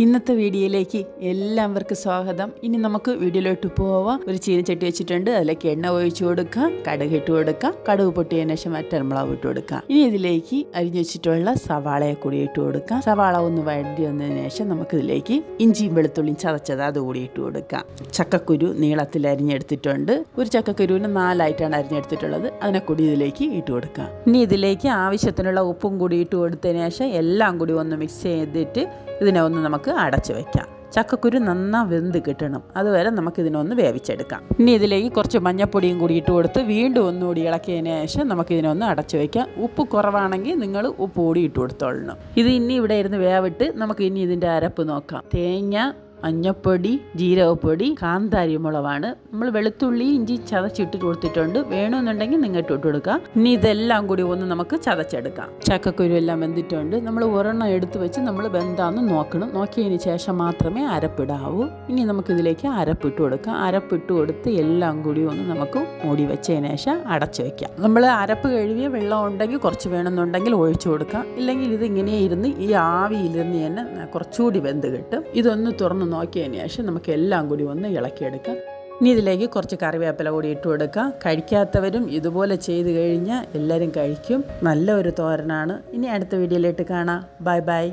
ഇന്നത്തെ വീഡിയോയിലേക്ക് എല്ലാവർക്കും സ്വാഗതം. ഇനി നമുക്ക് വീഡിയോയിലോട്ട് പോവാം. ഒരു ചീനച്ചട്ടി വെച്ചിട്ടുണ്ട്. അതിലേക്ക് എണ്ണ ഒഴിച്ചു കൊടുക്കുക കടുക് ഇട്ട് കൊടുക്കാം. കടുക് പൊട്ടിയതിനു ശേഷം മറ്റൽമുളക് ഇട്ട് കൊടുക്കുക ഇനി ഇതിലേക്ക് അരിഞ്ഞു വെച്ചിട്ടുള്ള സവാളയെ കൂടി ഇട്ട് കൊടുക്കാം. സവാള ഒന്ന് വഴണ്ടി വന്നതിന് ശേഷം നമുക്ക് ഇതിലേക്ക് ഇഞ്ചിയും വെളുത്തുള്ളിയും ചതച്ചത് അതുകൂടി ഇട്ട് കൊടുക്കാം. ചക്കക്കുരു നീളത്തിൽ അരിഞ്ഞെടുത്തിട്ടുണ്ട്. ഒരു ചക്കക്കുരുവിന് നാലായിട്ടാണ് അരിഞ്ഞെടുത്തിട്ടുള്ളത്. അതിനെ കൂടി ഇതിലേക്ക് ഇട്ട് കൊടുക്കാം. ഇനി ഇതിലേക്ക് ആവശ്യത്തിനുള്ള ഉപ്പും കൂടി ഇട്ട് കൊടുത്തതിന് ശേഷം എല്ലാം കൂടി ഒന്ന് മിക്സ് ചെയ്തിട്ട് ഇതിനെ ഒന്ന് നമുക്ക് അടച്ചു വയ്ക്കാം ചക്കക്കുരു നന്നാ വെന്ത് കിട്ടണം. അതുവരെ നമുക്ക് ഇതിനൊന്ന് വേവിച്ചെടുക്കാം. ഇനി ഇതിലേക്ക് കുറച്ച് മഞ്ഞപ്പൊടിയും കൂടി ഇട്ട് കൊടുത്ത് വീണ്ടും ഒന്നുകൂടി ഇളക്കിയതിന് ശേഷം നമുക്ക് ഇതിനൊന്ന് അടച്ചു വെക്കാം. ഉപ്പ് കുറവാണെങ്കിൽ നിങ്ങൾ ഉപ്പ് കൂടി ഇട്ട് കൊടുത്തോളണം. ഇത് ഇനി ഇവിടെ ഇരുന്ന് വേവിട്ട് നമുക്ക് ഇനി ഇതിന്റെ അരപ്പ് നോക്കാം. തേങ്ങ മഞ്ഞപ്പൊടി ജീരകപ്പൊടി കാന്താരി മുളകാണ് നമ്മൾ വെളുത്തുള്ളി ഇഞ്ചി ചതച്ചിട്ട് കൊടുത്തിട്ടുണ്ട്. വേണമെന്നുണ്ടെങ്കിൽ നിങ്ങൾ ഇട്ട് കൊടുക്കാം. ഇനി ഇതെല്ലാം കൂടി ഒന്ന് നമുക്ക് ചതച്ചെടുക്കാം. ചക്കക്കുരു എല്ലാം വെന്തിട്ടുണ്ട്. നമ്മൾ ഒരെണ്ണം എടുത്ത് വെച്ച് നമ്മൾ വെന്താന്ന് നോക്കണം. നോക്കിയതിന് ശേഷം മാത്രമേ അരപ്പിടാവൂ. ഇനി നമുക്കിതിലേക്ക് അരപ്പിട്ട് കൊടുക്കാം. അരപ്പിട്ട് കൊടുത്ത് എല്ലാം കൂടി ഒന്ന് നമുക്ക് മൂടി വെച്ചതിന് ശേഷം അടച്ചു വെക്കാം. നമ്മൾ അരപ്പ് കഴുകിയ വെള്ളം ഉണ്ടെങ്കിൽ കുറച്ച് വേണമെന്നുണ്ടെങ്കിൽ ഒഴിച്ചു കൊടുക്കാം. ഇല്ലെങ്കിൽ ഇത് ഇങ്ങനെ ഇരുന്ന് ഈ ആവിയിലിരുന്ന് തന്നെ കുറച്ചുകൂടി വെന്ത് കിട്ടും. ഇതൊന്ന് തുറന്ന് നോക്കിയതിന് ശേഷം നമുക്ക് എല്ലാം കൂടി ഒന്ന് ഇളക്കിയെടുക്കാം. ഇനി ഇതിലേക്ക് കുറച്ച് കറിവേപ്പില കൂടി ഇട്ട് കൊടുക്കാം. കഴിക്കാത്തവരും ഇതുപോലെ ചെയ്ത് കഴിഞ്ഞാൽ എല്ലാവരും കഴിക്കും. നല്ല ഒരു തോരനാണ്. ഇനി അടുത്ത വീഡിയോയിലിട്ട് കാണാം. Bye bye.